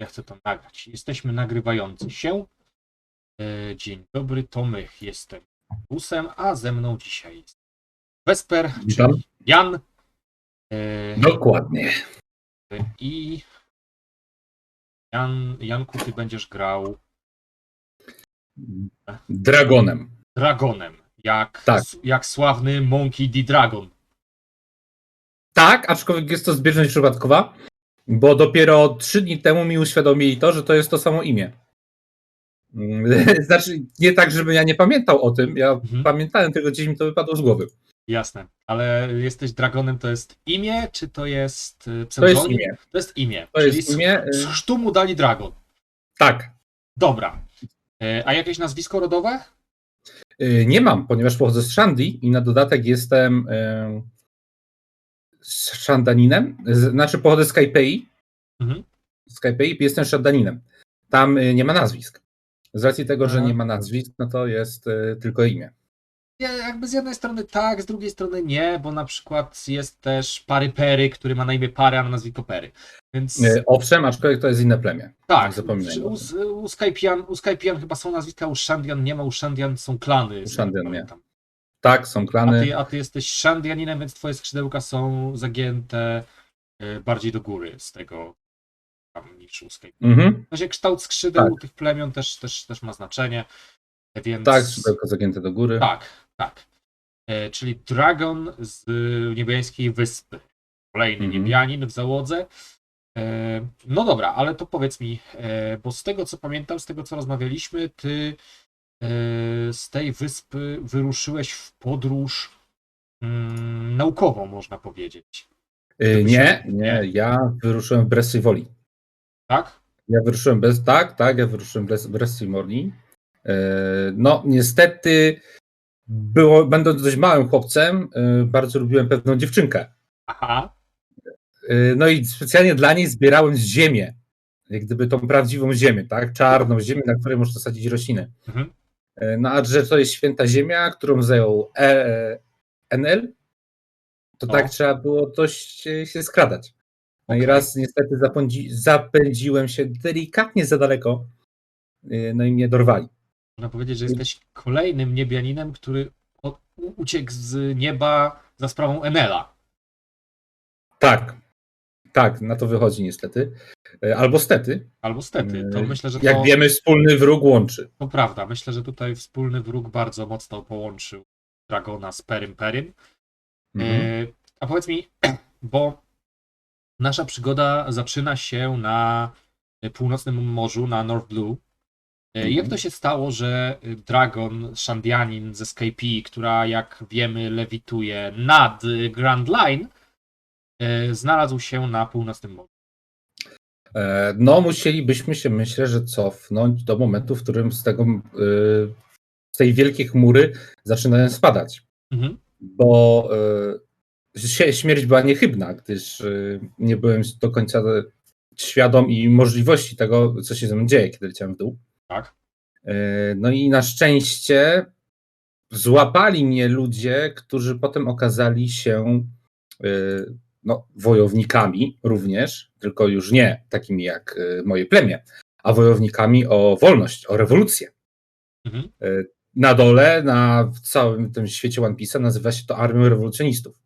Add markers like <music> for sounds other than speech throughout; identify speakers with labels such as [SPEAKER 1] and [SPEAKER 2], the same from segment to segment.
[SPEAKER 1] Ja chcę to nagrać. Jesteśmy nagrywający się. E, Dzień dobry, Tomych. Jestem Busem, a ze mną dzisiaj jest Wesper,
[SPEAKER 2] Witam.
[SPEAKER 1] czyli Jan. E,
[SPEAKER 2] Dokładnie.
[SPEAKER 1] I Jan, Janku, ty będziesz grał
[SPEAKER 2] Dragonem.
[SPEAKER 1] Dragonem. Jak,
[SPEAKER 2] Tak.
[SPEAKER 1] jak sławny Monkey D. Dragon.
[SPEAKER 2] Tak, aczkolwiek jest to zbieżność przypadkowa, bo dopiero trzy dni temu mi uświadomili to, że to jest to samo imię. <laughs> Znaczy, nie tak, żebym ja nie pamiętał o tym, ja
[SPEAKER 1] Mhm.
[SPEAKER 2] pamiętałem, tylko gdzieś mi to wypadło z głowy.
[SPEAKER 1] Jasne. Ale jesteś Dragonem, to jest imię, czy to jest e,
[SPEAKER 2] To jest
[SPEAKER 1] pseudonim?
[SPEAKER 2] imię.
[SPEAKER 1] To jest imię.
[SPEAKER 2] To
[SPEAKER 1] Czyli
[SPEAKER 2] jest imię. y,
[SPEAKER 1] z chrztu mu dali Dragon.
[SPEAKER 2] Tak.
[SPEAKER 1] Dobra. E, A jakieś nazwisko rodowe?
[SPEAKER 2] Y, Nie mam, ponieważ pochodzę z Szandii i na dodatek jestem y, z Szandaninem, znaczy pochodzę z Kaipei,
[SPEAKER 1] Mhm.
[SPEAKER 2] z Kaipei jestem Szandaninem. Tam y, nie ma nazwisk. Z racji tego, że nie ma nazwisk, no to jest y, tylko imię.
[SPEAKER 1] Nie, jakby z jednej strony tak, z drugiej strony nie, bo na przykład jest też Pary Pery, który ma na imię Pary, a na nazwisko Pery. Więc
[SPEAKER 2] Y, Owszem, aczkolwiek to jest inne plemię.
[SPEAKER 1] tak, u, u, u, Skypian, u Skypian chyba są nazwiska, u Shandian nie ma, u Shandian są klany. tego
[SPEAKER 2] Shandian nie.
[SPEAKER 1] pamiętam.
[SPEAKER 2] Tak, są
[SPEAKER 1] A
[SPEAKER 2] klany.
[SPEAKER 1] ty, a ty jesteś Shandianinem, więc twoje skrzydełka są zagięte e, bardziej do góry z tego tam niż Skypian.
[SPEAKER 2] Mhm.
[SPEAKER 1] W razie kształt skrzydeł
[SPEAKER 2] Tak.
[SPEAKER 1] tych plemion też, też, też ma znaczenie, więc...
[SPEAKER 2] Tak, skrzydełko zagięte do góry.
[SPEAKER 1] Tak, tak. E, czyli Dragon z niebiańskiej wyspy. Kolejny
[SPEAKER 2] Mhm.
[SPEAKER 1] niebianin w załodze. E, no dobra, ale to powiedz mi, e, bo z tego co pamiętam, z tego co rozmawialiśmy, ty z tej wyspy wyruszyłeś w podróż mm, naukową, można powiedzieć.
[SPEAKER 2] Y, nie,
[SPEAKER 1] Nie.
[SPEAKER 2] ja wyruszyłem w Bresy Woli.
[SPEAKER 1] Tak?
[SPEAKER 2] Ja wyruszyłem bez, tak, tak, ja wyruszyłem bez Bresy Woli. Y, No, niestety, było, będąc dość małym chłopcem, bardzo lubiłem pewną dziewczynkę.
[SPEAKER 1] Aha.
[SPEAKER 2] No i specjalnie dla niej zbierałem ziemię. Jak gdyby tą prawdziwą ziemię, tak? Czarną ziemię, na której można sadzić rośliny.
[SPEAKER 1] Mhm.
[SPEAKER 2] No a że to jest święta ziemia, którą zajął e, NL, to
[SPEAKER 1] O.
[SPEAKER 2] tak trzeba było dość e, się skradać. No i
[SPEAKER 1] Okej.
[SPEAKER 2] raz niestety zapędzi, zapędziłem się delikatnie za daleko, y, no i mnie dorwali.
[SPEAKER 1] Można powiedzieć, że jesteś kolejnym niebianinem, który uciekł z nieba za sprawą Enela.
[SPEAKER 2] Tak, tak, na to wychodzi niestety. Y, Albo stety.
[SPEAKER 1] Albo stety. To
[SPEAKER 2] Y,
[SPEAKER 1] myślę, że to...
[SPEAKER 2] Jak wiemy, wspólny wróg łączy.
[SPEAKER 1] To prawda, myślę, że tutaj wspólny wróg bardzo mocno połączył Dragona z Perym Perym.
[SPEAKER 2] Mhm.
[SPEAKER 1] E, a powiedz mi, <clears throat> bo nasza przygoda zaczyna się na północnym morzu, na North Blue. E,
[SPEAKER 2] Mhm.
[SPEAKER 1] Jak to się stało, że Dragon, Shandianin ze Skype, która jak wiemy lewituje nad Grand Line, e, znalazł się na północnym morzu?
[SPEAKER 2] E, No, musielibyśmy się, myślę, że cofnąć do momentu, w którym z tego, y, z tej wielkiej chmury zaczynają spadać.
[SPEAKER 1] Mhm.
[SPEAKER 2] Bo śmierć była niechybna, gdyż nie byłem do końca świadom i możliwości tego, co się ze mną dzieje, kiedy leciałem w dół.
[SPEAKER 1] Tak.
[SPEAKER 2] E, No i na szczęście złapali mnie ludzie, którzy potem okazali się e, no, wojownikami również, tylko już nie takimi jak e, moje plemię, a wojownikami o wolność, o rewolucję.
[SPEAKER 1] Mhm.
[SPEAKER 2] E, Na dole, na całym tym świecie One Piece'a nazywa się to Armią Rewolucjonistów.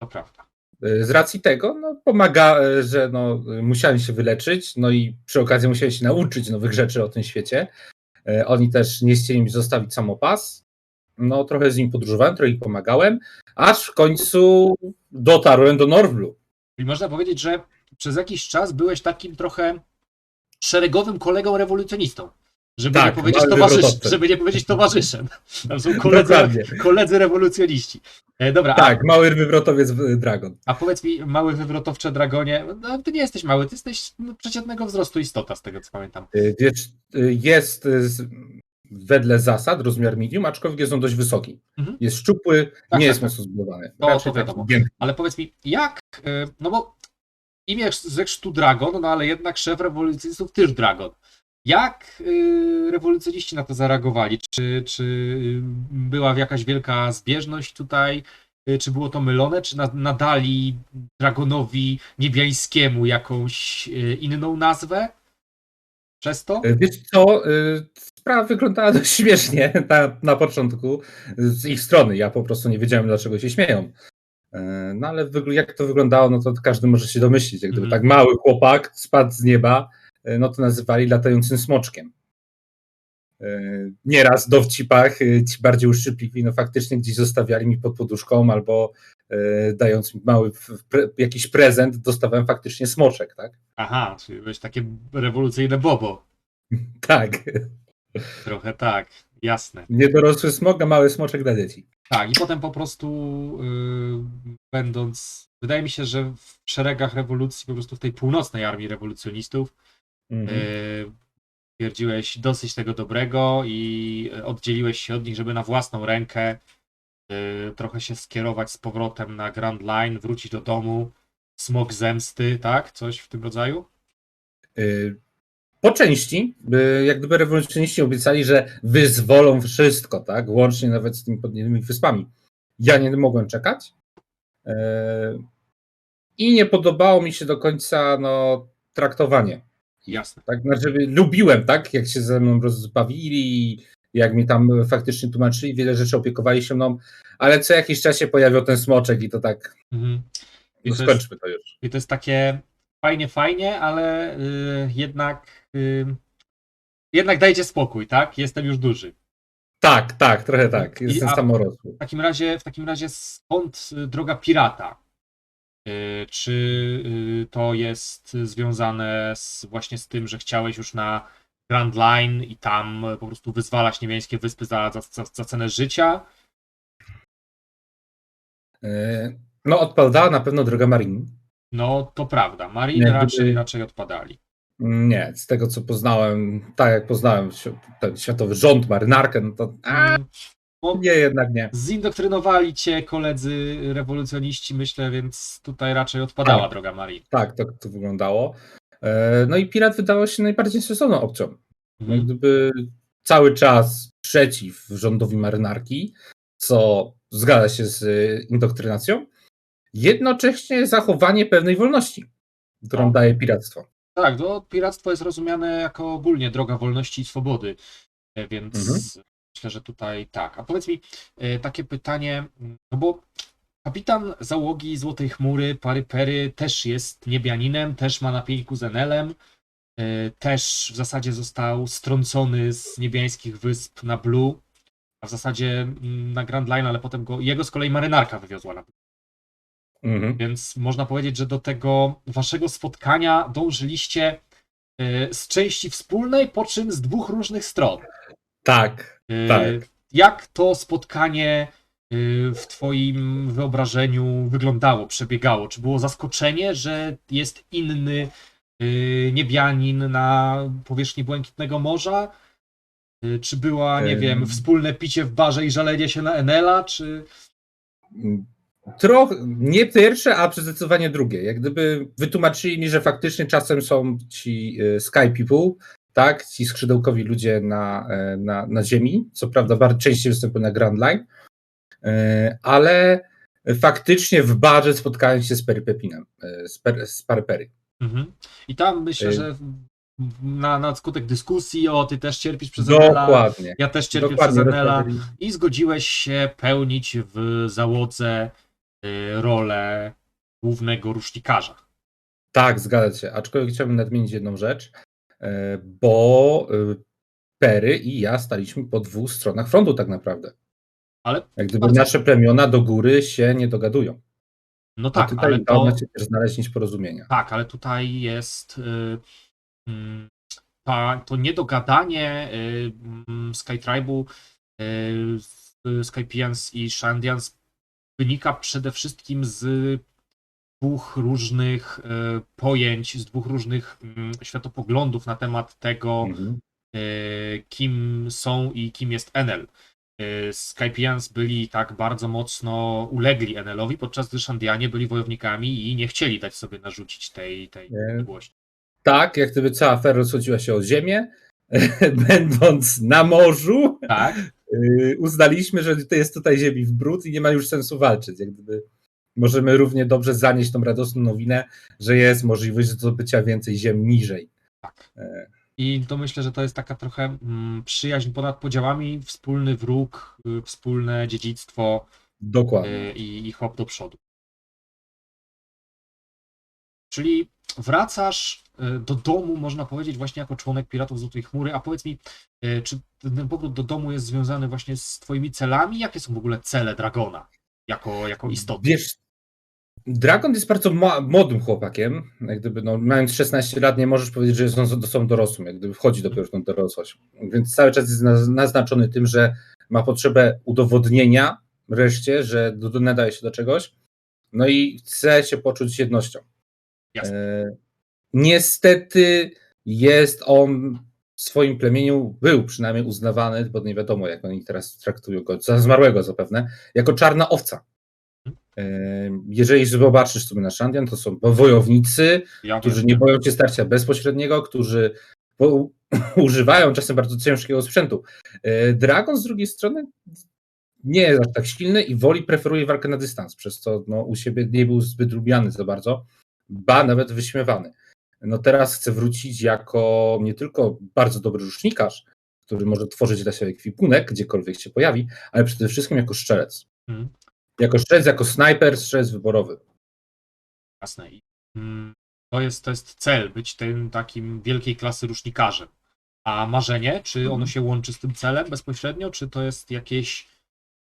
[SPEAKER 1] To prawda.
[SPEAKER 2] E, Z racji tego no, pomaga, że no, musiałem się wyleczyć, no i przy okazji musiałem się nauczyć nowych rzeczy o tym świecie. Oni też nie chcieli mi zostawić samopas. No, trochę z nim podróżowałem, trochę im pomagałem, aż w końcu dotarłem do Norwlu.
[SPEAKER 1] I można powiedzieć, że przez jakiś czas byłeś takim trochę szeregowym kolegą rewolucjonistą. Żeby,
[SPEAKER 2] Tak,
[SPEAKER 1] nie powiedzieć towarzysz, żeby nie powiedzieć towarzyszem. Tam są koledzy,
[SPEAKER 2] Dokładnie.
[SPEAKER 1] koledzy rewolucjoniści. E, dobra,
[SPEAKER 2] Tak, mały wywrotowiec Dragon.
[SPEAKER 1] a, a powiedz mi, mały wywrotowcze dragonie, no, ty nie jesteś mały, ty jesteś no, przeciętnego wzrostu istota, z tego co pamiętam.
[SPEAKER 2] E, Wiesz, e, jest e, wedle zasad rozmiar medium, aczkolwiek jest on dość wysoki.
[SPEAKER 1] Mhm.
[SPEAKER 2] Jest szczupły,
[SPEAKER 1] Tak,
[SPEAKER 2] nie
[SPEAKER 1] tak,
[SPEAKER 2] jest
[SPEAKER 1] tak.
[SPEAKER 2] mocno zbudowany. Raczej
[SPEAKER 1] to wiadomo. Ale powiedz mi, jak, e, no bo imię ze chrztu Dragon, no ale jednak szef rewolucjonistów też Dragon. Jak y, rewolucjoniści na to zareagowali? Czy, czy y, była jakaś wielka zbieżność tutaj? Y, Czy było to mylone? Czy na, nadali Dragonowi Niebiańskiemu jakąś y, inną nazwę? Przez to?
[SPEAKER 2] E, Wiesz co, e, sprawa wyglądała <laughs> dość śmiesznie na, na początku z ich strony. Ja po prostu nie wiedziałem, dlaczego się śmieją. E, No ale jak to wyglądało, no to każdy może się domyślić. Jak gdyby
[SPEAKER 1] Mhm.
[SPEAKER 2] tak mały chłopak spadł z nieba, no to nazywali latającym smoczkiem. Nieraz w dowcipach e, ci bardziej uszczypliwi, no faktycznie gdzieś zostawiali mi pod poduszką albo dając mi mały pre, jakiś prezent, dostawałem faktycznie smoczek, tak?
[SPEAKER 1] Aha, czyli byłeś takie rewolucyjne bobo. <laughs>
[SPEAKER 2] Tak.
[SPEAKER 1] Trochę tak, jasne.
[SPEAKER 2] Niedorosły smok, a mały smoczek dla dzieci.
[SPEAKER 1] Tak, i potem po prostu yy, będąc, wydaje mi się, że w szeregach rewolucji, po prostu w tej północnej armii rewolucjonistów,
[SPEAKER 2] Mhm.
[SPEAKER 1] yy, twierdziłeś dosyć tego dobrego i oddzieliłeś się od nich, żeby na własną rękę trochę się skierować z powrotem na Grand Line, wrócić do domu, smok zemsty, tak? Coś w tym rodzaju?
[SPEAKER 2] Y, Po części, y, jak gdyby rewolucjoniści obiecali, że wyzwolą wszystko, tak? Łącznie nawet z tymi podniebnymi wyspami. Ja nie mogłem czekać. Y, I nie podobało mi się do końca no, traktowanie.
[SPEAKER 1] Jasne.
[SPEAKER 2] Tak, znaczy, lubiłem, tak, jak się ze mną rozbawili, jak mi tam faktycznie tłumaczyli, wiele rzeczy opiekowali się mną, ale co jakiś czas się pojawiał ten smoczek i to tak,
[SPEAKER 1] Mhm. I
[SPEAKER 2] no
[SPEAKER 1] to jest-
[SPEAKER 2] skończmy to już.
[SPEAKER 1] I to jest takie fajnie, fajnie, ale y, jednak y, jednak dajcie spokój, tak? Jestem już duży.
[SPEAKER 2] Tak, tak, trochę tak, jestem samorosły.
[SPEAKER 1] W takim razie, w takim razie skąd y, droga pirata? Y, Czy y, to jest związane z, właśnie z tym, że chciałeś już na Grand Line i tam po prostu wyzwalać niebieskie wyspy za, za, za, cenę życia?
[SPEAKER 2] E, No, odpadała na pewno droga Marin.
[SPEAKER 1] No to prawda. Marin
[SPEAKER 2] Jak gdyby-
[SPEAKER 1] raczej, raczej odpadali.
[SPEAKER 2] Nie, z tego co poznałem, tak jak poznałem ten światowy rząd, marynarkę, no to a,
[SPEAKER 1] no,
[SPEAKER 2] nie, jednak nie.
[SPEAKER 1] Zindoktrynowali cię koledzy rewolucjoniści, myślę, więc tutaj raczej odpadała
[SPEAKER 2] Tak.
[SPEAKER 1] droga Marii.
[SPEAKER 2] Tak, tak to wyglądało. E, No i pirat wydawał się najbardziej sensowną opcją.
[SPEAKER 1] Mhm.
[SPEAKER 2] gdyby cały czas przeciw rządowi marynarki, co zgadza się z e, indoktrynacją, jednocześnie zachowanie pewnej wolności, którą
[SPEAKER 1] O.
[SPEAKER 2] daje piractwo.
[SPEAKER 1] Tak, to piractwo jest rozumiane jako ogólnie droga wolności i swobody, e, więc
[SPEAKER 2] Mhm.
[SPEAKER 1] myślę, że tutaj tak. A powiedz mi takie pytanie, no bo kapitan załogi Złotej Chmury, Pary Pery, też jest niebianinem, też ma na pieńku z Enelem, e, też w zasadzie został strącony z niebiańskich wysp na Blue, a w zasadzie mm, na Grand Line, ale potem go, jego z kolei marynarka wywiozła na Blue.
[SPEAKER 2] Mhm.
[SPEAKER 1] Więc można powiedzieć, że do tego waszego spotkania dążyliście e, z części wspólnej, po czym z dwóch różnych stron.
[SPEAKER 2] Tak,
[SPEAKER 1] E,
[SPEAKER 2] Tak.
[SPEAKER 1] Jak to spotkanie w twoim wyobrażeniu wyglądało, przebiegało? Czy było zaskoczenie, że jest inny e, niebianin na powierzchni Błękitnego Morza? E, Czy była, nie
[SPEAKER 2] Em.
[SPEAKER 1] wiem, wspólne picie w barze i żalenie się na Enela, czy...
[SPEAKER 2] Trochę, nie pierwsze, a zdecydowanie drugie. Jak gdyby wytłumaczyli mi, że faktycznie czasem są ci sky people, tak, ci skrzydełkowi ludzie na, e, na, na ziemi, co prawda bardzo częściej występują na Grand Line, ale faktycznie w barze spotkałem się z Perry Pepinem, e, z, per, z Parpery.
[SPEAKER 1] Mhm. I tam myślę,
[SPEAKER 2] Y-
[SPEAKER 1] że na, na skutek dyskusji, o ty też cierpisz przez Enela,
[SPEAKER 2] Dokładnie.
[SPEAKER 1] ja też cierpię
[SPEAKER 2] Dokładnie.
[SPEAKER 1] przez Enela i zgodziłeś się pełnić w załodze y, rolę głównego rusznikarza.
[SPEAKER 2] Tak, zgadza się. Aczkolwiek chciałbym nadmienić jedną rzecz, e, bo e, Perry i ja staliśmy po dwóch stronach frontu tak naprawdę.
[SPEAKER 1] Ale
[SPEAKER 2] Jak gdyby
[SPEAKER 1] Bardzo-
[SPEAKER 2] nasze plemiona do góry się nie dogadują.
[SPEAKER 1] no
[SPEAKER 2] Tak,
[SPEAKER 1] tak,
[SPEAKER 2] tutaj
[SPEAKER 1] ale to,
[SPEAKER 2] się też znaleźć nić porozumienia.
[SPEAKER 1] tak, ale tutaj jest y, mm, ta, to niedogadanie y, mm, Skytribe'u y, z Skypians i Shandians wynika przede wszystkim z dwóch różnych e, pojęć, z dwóch różnych mm, światopoglądów na temat tego,
[SPEAKER 2] Mhm.
[SPEAKER 1] e, kim są i kim jest Enel. E, Skypians byli tak bardzo mocno ulegli Enelowi, podczas gdy Shandianie byli wojownikami i nie chcieli dać sobie narzucić tej, tej
[SPEAKER 2] Nie.
[SPEAKER 1] miłości.
[SPEAKER 2] Tak, jak gdyby cała afera rozchodziła się o ziemię, <laughs> będąc na morzu,
[SPEAKER 1] Tak,
[SPEAKER 2] yy, uznaliśmy, że to jest tutaj ziemi w brud i nie ma już sensu walczyć. Jak gdyby możemy równie dobrze zanieść tą radosną nowinę, że jest możliwość zdobycia więcej ziem niżej.
[SPEAKER 1] tak. I to myślę, że to jest taka trochę mm, przyjaźń ponad podziałami, wspólny wróg, y, wspólne dziedzictwo
[SPEAKER 2] Dokładnie.
[SPEAKER 1] y, i, i hop do przodu. Czyli wracasz y, do domu, można powiedzieć, właśnie jako członek Piratów Złotej Chmury, a powiedz mi, czy ten powrót do domu jest związany właśnie z twoimi celami? Jakie są w ogóle cele Dragona jako, jako istoty?
[SPEAKER 2] Wiesz, Dragon jest bardzo młodym chłopakiem. Jak gdyby, no, mając 16 lat, nie możesz powiedzieć, że jest on są dorosłym, jak gdyby wchodzi dopiero w tą dorosłość. Więc cały czas jest naz- naznaczony tym, że ma potrzebę udowodnienia wreszcie, że nadaje się do czegoś. No i chce się poczuć jednością. E, niestety jest on w swoim plemieniu, był przynajmniej uznawany, bo nie wiadomo, jak oni teraz traktują go, za zmarłego zapewne, jako czarna owca. Jeżeli zobaczysz sobie na Shandian, to są wojownicy,
[SPEAKER 1] Ja
[SPEAKER 2] którzy nie boją się starcia bezpośredniego, którzy <laughs> używają czasem bardzo ciężkiego sprzętu. E, Dragon z drugiej strony nie jest aż tak silny i woli preferuje walkę na dystans, przez co no, u siebie nie był zbyt lubiany za bardzo, ba nawet wyśmiewany. No teraz chce wrócić jako nie tylko bardzo dobry rusznikarz, który może tworzyć dla siebie ekwipunek, gdziekolwiek się pojawi, ale przede wszystkim jako strzelec.
[SPEAKER 1] Mhm.
[SPEAKER 2] Jako strzelec, jako snajper, strzelec wyborowy.
[SPEAKER 1] Jasne. Mm, to, jest, to jest cel, być tym takim wielkiej klasy rusznikarzem. A marzenie, czy ono
[SPEAKER 2] Mhm.
[SPEAKER 1] się łączy z tym celem bezpośrednio, czy to jest jakieś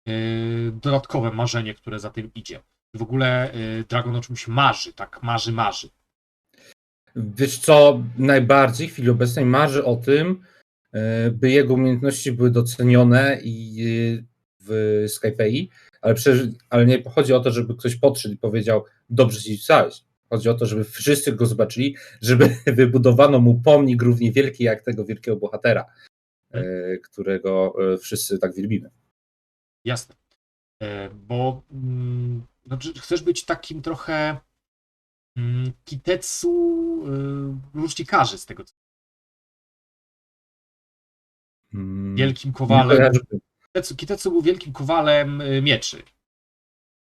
[SPEAKER 1] yy, dodatkowe marzenie, które za tym idzie? W ogóle yy, Dragon o czymś marzy, tak marzy, marzy.
[SPEAKER 2] Wiesz co, najbardziej w chwili obecnej marzy o tym, e, by jego umiejętności były docenione i e, w Skypei, ale, przecież, ale nie chodzi o to, żeby ktoś podszedł i powiedział, dobrze ci pisałeś. Chodzi o to, żeby wszyscy go zobaczyli, żeby <laughs> wybudowano mu pomnik równie wielki jak tego wielkiego bohatera, e, którego e, wszyscy tak wielbimy.
[SPEAKER 1] Jasne. Yy, bo znaczy, chcesz być takim trochę mm, kitetsu rusznikarzy z tego, co
[SPEAKER 2] Mm,
[SPEAKER 1] wielkim kowalem. Kitetsu, Kitetsu był wielkim kowalem y, mieczy.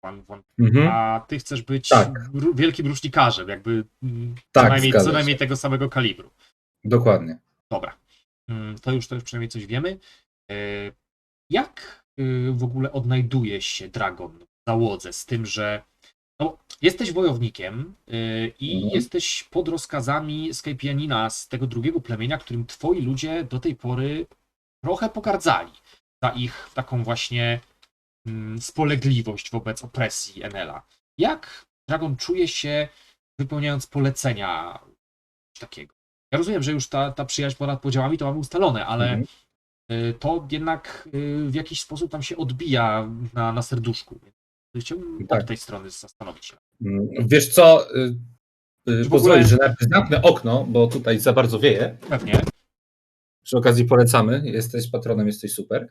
[SPEAKER 1] One, one
[SPEAKER 2] Mhm.
[SPEAKER 1] a ty chcesz być
[SPEAKER 2] Tak.
[SPEAKER 1] wielkim rusznikarzem, jakby mm,
[SPEAKER 2] Tak,
[SPEAKER 1] co, najmniej, co najmniej tego samego kalibru.
[SPEAKER 2] Dokładnie.
[SPEAKER 1] Dobra, Mm, to już, to już przynajmniej coś wiemy. E, Jak y, w ogóle odnajduje się Dragon w załodze z tym, że no, jesteś wojownikiem y, i
[SPEAKER 2] Mhm.
[SPEAKER 1] jesteś pod rozkazami Skypianina z tego drugiego plemienia, którym twoi ludzie do tej pory trochę pogardzali za ich taką właśnie mm, spolegliwość wobec opresji Enela. Jak Dragon czuje się wypełniając polecenia takiego? Ja rozumiem, że już ta, ta przyjaźń ponad podziałami to mamy ustalone, ale
[SPEAKER 2] Mhm.
[SPEAKER 1] y, to jednak y, w jakiś sposób tam się odbija na, na serduszku. Chciałbym
[SPEAKER 2] Tak.
[SPEAKER 1] od tej strony zastanowić się.
[SPEAKER 2] Mm, Wiesz co, y, y,
[SPEAKER 1] ogóle-
[SPEAKER 2] pozwolisz, że najpierw zamknę okno, bo tutaj za bardzo wieje.
[SPEAKER 1] Pewnie.
[SPEAKER 2] Przy okazji polecamy, jesteś patronem, jesteś super.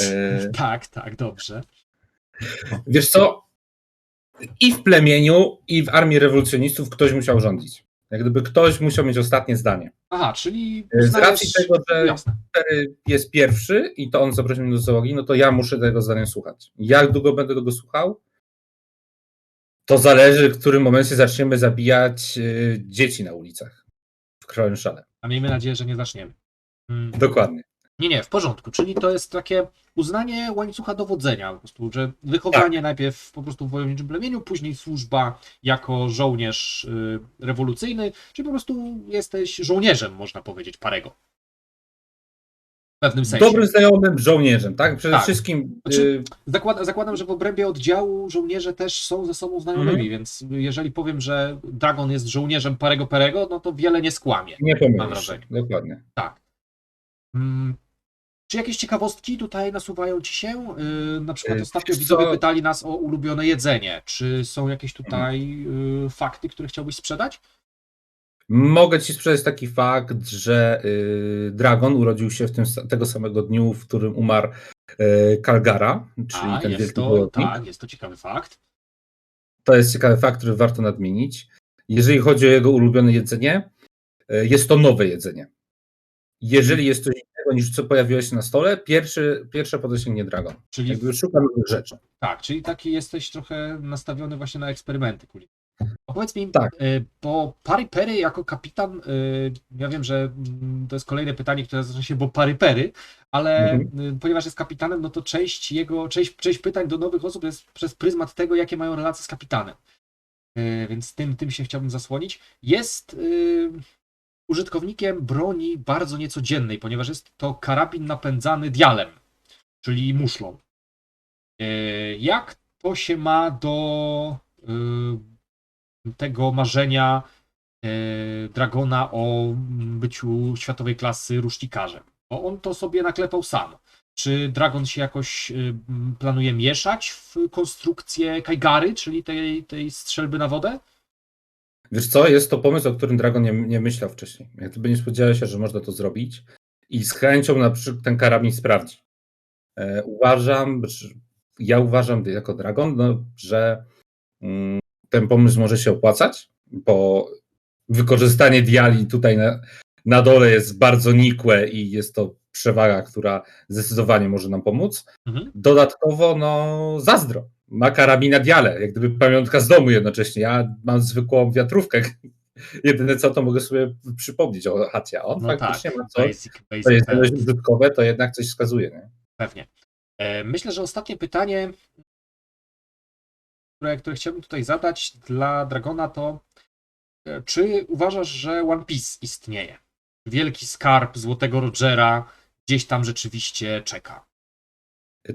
[SPEAKER 2] E, <laughs>
[SPEAKER 1] Tak, tak, dobrze.
[SPEAKER 2] Wiesz co, i w plemieniu, i w armii rewolucjonistów ktoś musiał rządzić. Jak gdyby ktoś musiał mieć ostatnie zdanie.
[SPEAKER 1] Aha, czyli
[SPEAKER 2] E, Z racji tego, że
[SPEAKER 1] Jasne.
[SPEAKER 2] Jest pierwszy i to on zaprosił mnie do załogi, no to ja muszę tego zdania słuchać. Jak długo będę tego słuchał? To zależy, w którym momencie zaczniemy zabijać y, dzieci na ulicach w Króleszale.
[SPEAKER 1] A miejmy nadzieję, że nie zaczniemy. Mm.
[SPEAKER 2] Dokładnie.
[SPEAKER 1] Nie, nie, w porządku. Czyli to jest takie uznanie łańcucha dowodzenia, po prostu, że wychowanie najpierw po prostu w wojowniczym plemieniu, później służba jako żołnierz y, rewolucyjny, czy po prostu jesteś żołnierzem, można powiedzieć, parego. W pewnym sensie.
[SPEAKER 2] Dobrym znajomym żołnierzem, tak? Przede
[SPEAKER 1] Tak.
[SPEAKER 2] wszystkim.
[SPEAKER 1] Znaczy-
[SPEAKER 2] y,
[SPEAKER 1] Zakład, zakładam, że w obrębie oddziału żołnierze też są ze sobą znajomymi,
[SPEAKER 2] Mhm.
[SPEAKER 1] więc jeżeli powiem, że Dragon jest żołnierzem parego perego, no to wiele nie skłamie.
[SPEAKER 2] nie
[SPEAKER 1] Mam
[SPEAKER 2] pomylisz. się.
[SPEAKER 1] wrażenie.
[SPEAKER 2] Dokładnie.
[SPEAKER 1] Mm, Czy jakieś ciekawostki tutaj nasuwają ci się? Yy, na przykład
[SPEAKER 2] Yy,
[SPEAKER 1] ostatnio
[SPEAKER 2] wiesz
[SPEAKER 1] widzowie
[SPEAKER 2] co?
[SPEAKER 1] pytali nas o ulubione jedzenie. Czy są jakieś tutaj yy, fakty, które chciałbyś sprzedać?
[SPEAKER 2] Mogę ci sprzedać taki fakt, że y, Dragon urodził się w tym, tego samego dniu, w którym umarł y, Kalgara, czyli
[SPEAKER 1] A,
[SPEAKER 2] ten
[SPEAKER 1] jest
[SPEAKER 2] wielki
[SPEAKER 1] to, tak, jest to ciekawy fakt.
[SPEAKER 2] To jest ciekawy fakt, który warto nadmienić. Jeżeli chodzi o jego ulubione jedzenie, y, jest to nowe jedzenie. Jeżeli jest coś innego niż co pojawiło się na stole, pierwszy, pierwsze podosięgnie Dragon.
[SPEAKER 1] Czyli
[SPEAKER 2] Jakby szuka nowych rzeczy.
[SPEAKER 1] tak, czyli taki jesteś trochę nastawiony właśnie na eksperymenty kulinarne. A powiedz mi,
[SPEAKER 2] Tak.
[SPEAKER 1] y, bo Pary Pery jako kapitan, y, ja wiem, że mm, to jest kolejne pytanie, które zaczyna się, bo Pary Pery, ale
[SPEAKER 2] Mhm.
[SPEAKER 1] y, ponieważ jest kapitanem, no to część jego, część, część pytań do nowych osób jest przez pryzmat tego, jakie mają relacje z kapitanem. Więc tym, tym się chciałbym zasłonić. Jest użytkownikiem broni bardzo niecodziennej, ponieważ jest to karabin napędzany dialem, czyli muszlą. Y, Jak to się ma do y, tego marzenia y, Dragona o byciu światowej klasy rusztikarzem? Bo on to sobie naklepał sam. Czy Dragon się jakoś planuje mieszać w konstrukcję Kaigary, czyli tej, tej strzelby na wodę?
[SPEAKER 2] Wiesz co, jest to pomysł, o którym Dragon nie, nie myślał wcześniej. Jak gdyby nie spodziewał się, że można to zrobić i z chęcią na przykład ten karabin sprawdzi. E, uważam, że, ja uważam jako Dragon, no, że mm, ten pomysł może się opłacać, bo wykorzystanie diali tutaj na, na dole jest bardzo nikłe i jest to przewaga, która zdecydowanie może nam pomóc.
[SPEAKER 1] Mhm.
[SPEAKER 2] Dodatkowo, no, zazdro. Ma karabina diale, jak gdyby pamiątka z domu jednocześnie. Ja mam zwykłą wiatrówkę. <laughs> Jedyne co to mogę sobie przypomnieć o Hacia. On
[SPEAKER 1] No
[SPEAKER 2] faktycznie ma coś,
[SPEAKER 1] Basic, basic
[SPEAKER 2] to jest dość użytkowe, to jednak coś wskazuje. Nie?
[SPEAKER 1] pewnie. E, Myślę, że ostatnie pytanie, które, które chciałbym tutaj zadać dla Dragona, to e, czy uważasz, że One Piece istnieje? Wielki skarb Złotego Rogera gdzieś tam rzeczywiście czeka.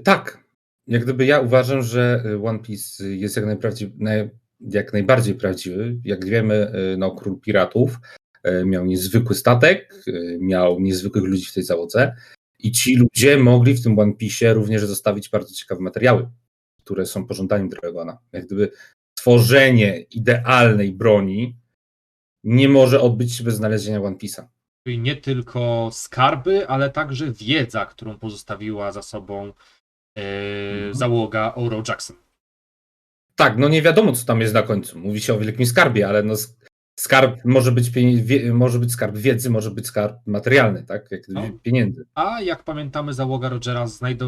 [SPEAKER 2] Tak. Jak gdyby ja uważam, że One Piece jest jak, najprawdzi- naj, jak najbardziej prawdziwy. Jak wiemy, no, król piratów miał niezwykły statek, miał niezwykłych ludzi w tej załodze i ci ludzie mogli w tym One Piece również zostawić bardzo ciekawe materiały, które są pożądaniem Dragona. Jak gdyby tworzenie idealnej broni nie może odbyć się bez znalezienia One Piece'a.
[SPEAKER 1] Czyli nie tylko skarby, ale także wiedza, którą pozostawiła za sobą
[SPEAKER 2] Mhm.
[SPEAKER 1] załoga Oro Jackson.
[SPEAKER 2] Tak, no nie wiadomo, co tam jest na końcu. Mówi się o wielkim skarbie, ale no sk- skarb może być, może być skarb wiedzy, może być skarb materialny, tak? Jak
[SPEAKER 1] No.
[SPEAKER 2] pieniędzy.
[SPEAKER 1] A jak pamiętamy, załoga Rogera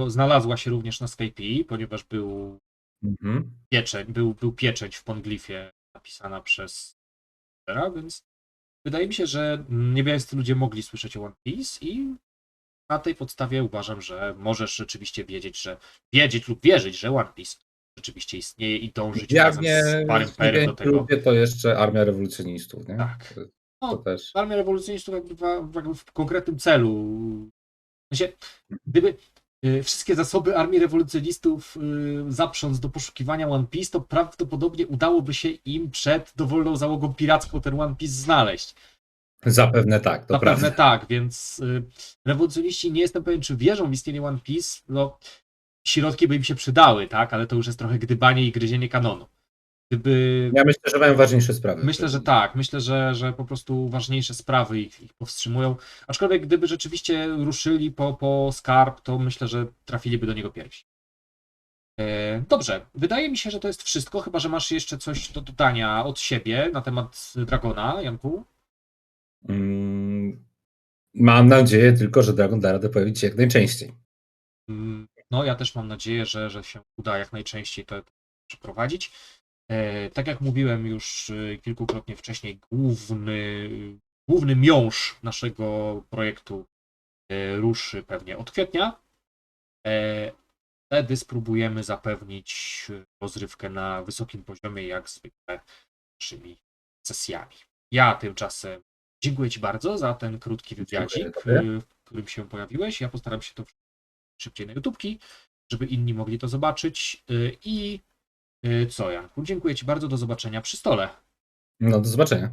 [SPEAKER 1] znalazła się również na Skype, ponieważ był
[SPEAKER 2] Mhm.
[SPEAKER 1] pieczęć, był, był pieczęć w Ponglifie napisana przez Rogera, więc wydaje mi się, że niebiescy ludzie mogli słyszeć o One Piece i na tej podstawie uważam, że możesz rzeczywiście wiedzieć, że wiedzieć lub wierzyć, że One Piece rzeczywiście istnieje i dążyć
[SPEAKER 2] Ja
[SPEAKER 1] razem
[SPEAKER 2] nie,
[SPEAKER 1] z Parym Perem
[SPEAKER 2] nie
[SPEAKER 1] do tego.
[SPEAKER 2] lubię, to jeszcze armia rewolucjonistów, nie?
[SPEAKER 1] Tak. No,
[SPEAKER 2] też.
[SPEAKER 1] Armia rewolucjonistów jakby, jakby w konkretnym celu. W sensie, gdyby y, wszystkie zasoby armii rewolucjonistów y, zaprząc do poszukiwania One Piece, to prawdopodobnie udałoby się im przed dowolną załogą piracką ten One Piece znaleźć.
[SPEAKER 2] Zapewne tak, to
[SPEAKER 1] Zapewne
[SPEAKER 2] prawda.
[SPEAKER 1] tak, więc y, rewolucjoniści nie jestem pewien, czy wierzą w istnienie One Piece. No, środki by im się przydały, tak, ale to już jest trochę gdybanie i gryzienie kanonu. Gdyby
[SPEAKER 2] Ja myślę, że mają ważniejsze sprawy.
[SPEAKER 1] Myślę, że tak. Myślę, że, że po prostu ważniejsze sprawy ich, ich powstrzymują. Aczkolwiek gdyby rzeczywiście ruszyli po, po skarb, to myślę, że trafiliby do niego pierwsi. E, Dobrze, wydaje mi się, że to jest wszystko, chyba że masz jeszcze coś do dodania od siebie na temat Dragona, Janku.
[SPEAKER 2] Mm, Mam nadzieję tylko, że Dragon da radę pojawić się jak najczęściej.
[SPEAKER 1] Mm, No, ja też mam nadzieję, że, że się uda jak najczęściej to przeprowadzić. E, tak jak mówiłem już e, kilkukrotnie wcześniej, główny, główny miąższ naszego projektu e, ruszy pewnie od kwietnia. Wtedy spróbujemy zapewnić rozrywkę na wysokim poziomie, jak zwykle naszymi sesjami. Ja tymczasem dziękuję Ci bardzo za ten krótki wywiadzik,
[SPEAKER 2] Dziękuję
[SPEAKER 1] w którym się pojawiłeś. Ja postaram się to szybciej na YouTubki, żeby inni mogli to zobaczyć. Y, I y, co, Janku? Dziękuję Ci bardzo. Do zobaczenia przy stole.
[SPEAKER 2] No do zobaczenia.